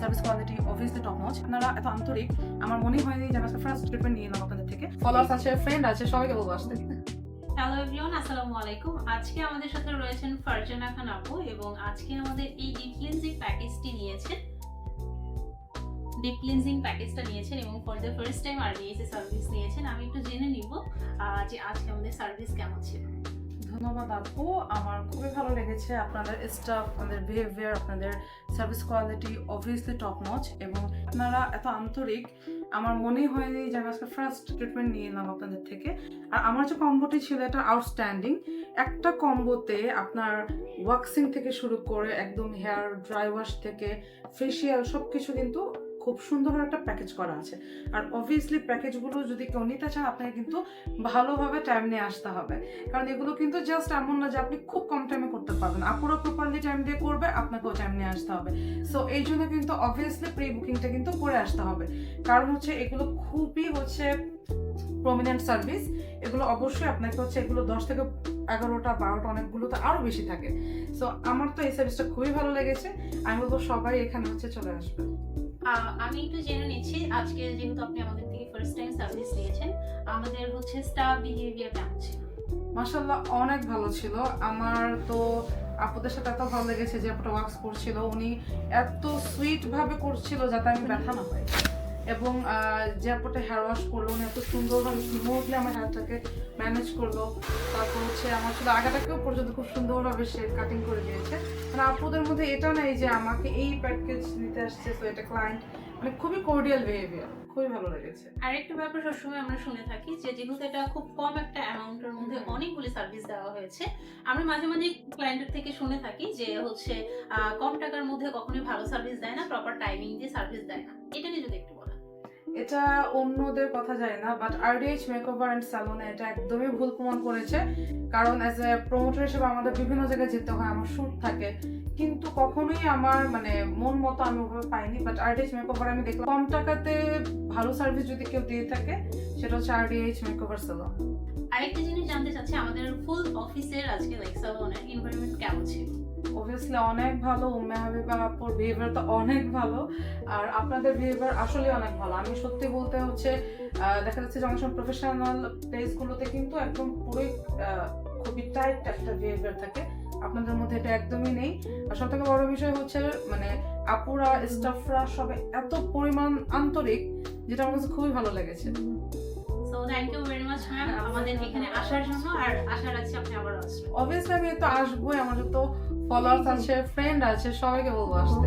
Service quality obviously top notch আপনারা এত আন্তরিক, আমার মনেই হয়নি যে আমি ফার্স্ট ট্রিটমেন্ট নিয়ে নিলাম আপনাদের থেকে। ফলোয়ার্স আছে ফ্রেন্ড আছে, সবাইকে বলব আসতে। হ্যালো এভরিওয়ান আসসালামু আলাইকুম। আজকে আমাদের সাথে রয়েছেন ফারজানা খান আপু এবং আজকে আমাদের এই ডিপ ক্লিনজিং প্যাকেজটি নিয়েছেন। ডিপ ক্লিনজিং প্যাকেজটা নিয়েছেন এবং for the first time RBSA service নিয়েছেন। আমি একটু জেনে নিব যে আজকে আমাদের সার্ভিস কেমন ছিল। ধন্যবাদ আপু। আমার খুবই ভালো লেগেছে আপনাদের স্টাফ আপনাদের বিহেভিয়ার আপনাদের service quality obviously top notch এবং আপনারা এত আন্তরিক। আমার মনেই হয়নি যে আমি আজকে ফার্স্ট ট্রিটমেন্ট নিয়ে নিলাম আপনাদের থেকে। আর আমার যে কম্বোটি ছিল এটা আউটস্ট্যান্ডিং একটা কম্বোতে আপনার ওয়াক্সিং থেকে শুরু করে একদম হেয়ার ড্রাই ওয়াশ থেকে ফেসিয়াল সব কিছু কিন্তু খুব সুন্দর একটা প্যাকেজ করা আছে। আর অবভিয়াসলি প্যাকেজগুলো যদি কেউ নিতে চান আপনাকে কিন্তু ভালোভাবে টাইম নিয়ে আসতে হবে। কারণ এগুলো কিন্তু জাস্ট এমন না যে আপনি খুব কম টাইমে করতে পারবেন। আপুরা প্রপারলি টাইম দিয়ে করবে, আপনাকেও টাইম নিয়ে আসতে হবে। সো এই জন্য কিন্তু অবভিয়াসলি প্রি বুকিংটা কিন্তু করে আসতে হবে। কারণ হচ্ছে এগুলো খুবই হচ্ছে প্রমিনেন্ট সার্ভিস এগুলো অবশ্যই আপনাকে হচ্ছে এগুলো দশ থেকে এগারোটা, বারোটা অনেকগুলো তো আরও বেশি থাকে। সো আমার তো এই সার্ভিসটা খুবই ভালো লেগেছে। আমি বলব সবাই এখানে হচ্ছে চলে আসবে। আমি একটু জেনে নিচ্ছি, আজকে যেহেতু আপনি আমাদের থেকে ফার্স্ট টাইম সার্ভিস নিয়েছেন, আমাদের হচ্ছে স্টাফ বিহেভিয়ার কেমন ছিল? মাসাল্লাহ অনেক ভালো ছিল। আমার তো আপুদের সাথে এত ভালো লেগেছে যে আপুটা ওয়ার্কস করছিল। উনি এত সুইট ভাবে করছিল যাতে আমি ব্যথা না পাই। এবং আপুটা হেয়ার ওয়াশ করল, উনি এত সুন্দরভাবে স্মুথলি আমার হেয়ারটাকে ম্যানেজ করল। তারপর হচ্ছে আমার শুধু আগাটাকেও পর্যন্ত খুব সুন্দরভাবে সে কাটিং করে দিয়েছে। মানে আপুদের মধ্যে এটা নেই যে আমাকে এই প্যাকেজ নিতে আসছে, তো এটা ক্লায়েন্ট মানে খুবই কোর্ডিয়াল বিহেভিয়ার খুবই ভালো লেগেছে। আরেকটা ব্যাপার সবসময় আমরা শুনে থাকি যে, যেহেতু এটা খুব কম একটা অ্যামাউন্টের মধ্যে অনেকগুলি সার্ভিস দেওয়া হয়েছে, আমরা মাঝে মাঝে ক্লায়েন্টের থেকে শুনে থাকি যে হচ্ছে কম টাকার মধ্যে কখনোই ভালো সার্ভিস দেয় না প্রপার টাইমিং দিয়ে সার্ভিস দেয় এটা অন্যদের কথা যায় না বাট আরডিএইচ মেকওভার অ্যান্ড স্যালনে এটা একদমই ভুল প্রমাণ করেছে। কারণ অ্যাজ এ প্রমোটার হিসেবে আমাদের বিভিন্ন জায়গায় যেতে হয়, আমার শ্যুট থাকে। কিন্তু কখনোই আমার মানে মন মতো আমি ওভাবে পাইনি বাট আরডিএইচ মেকওভার আমি দেখলাম। কম টাকাতে ভালো সার্ভিস যদি কেউ দিয়ে থাকে, সেটা হচ্ছে আরডিএইচ মেকওভার স্যালন আরেকটা জিনিস জানতে চাচ্ছি, আমাদের ফুল অফিসের আজকে লাইক সালোনের এনভায়রনমেন্ট কেমন ছিল? অবভিয়াসলি অনেক ভালো, উম্মে হাবিবা আপুর বিহেভিয়ার তো অনেক ভালো, আর আপনাদের বিহেভিয়ার আসলে অনেক ভালো। আমি সত্যি বলতে হচ্ছে দেখা যাচ্ছে যে অনেক সময় প্রফেশনাল প্লেসগুলোতে কিন্তু একদম পুরোই খুবই টাইট একটা বিহেভিয়ার থাকে। আপনাদের মধ্যে এটা একদমই নেই। আর সব থেকে বড় বিষয় হচ্ছে মানে আপুরা স্টাফরা সবাই এত পরিমাণ আন্তরিক যেটা আমার কাছে খুবই ভালো লেগেছে। So thank you very much ma'am আমাদের এখানে আসার জন্য আর আশা রাখছি আপনি আবার আসবেন। অবভিয়াসলি আমি তো আসবোই আমার তো ফলোয়ার্স আছে ফ্রেন্ড আছে সবাইকে বলব আসতে।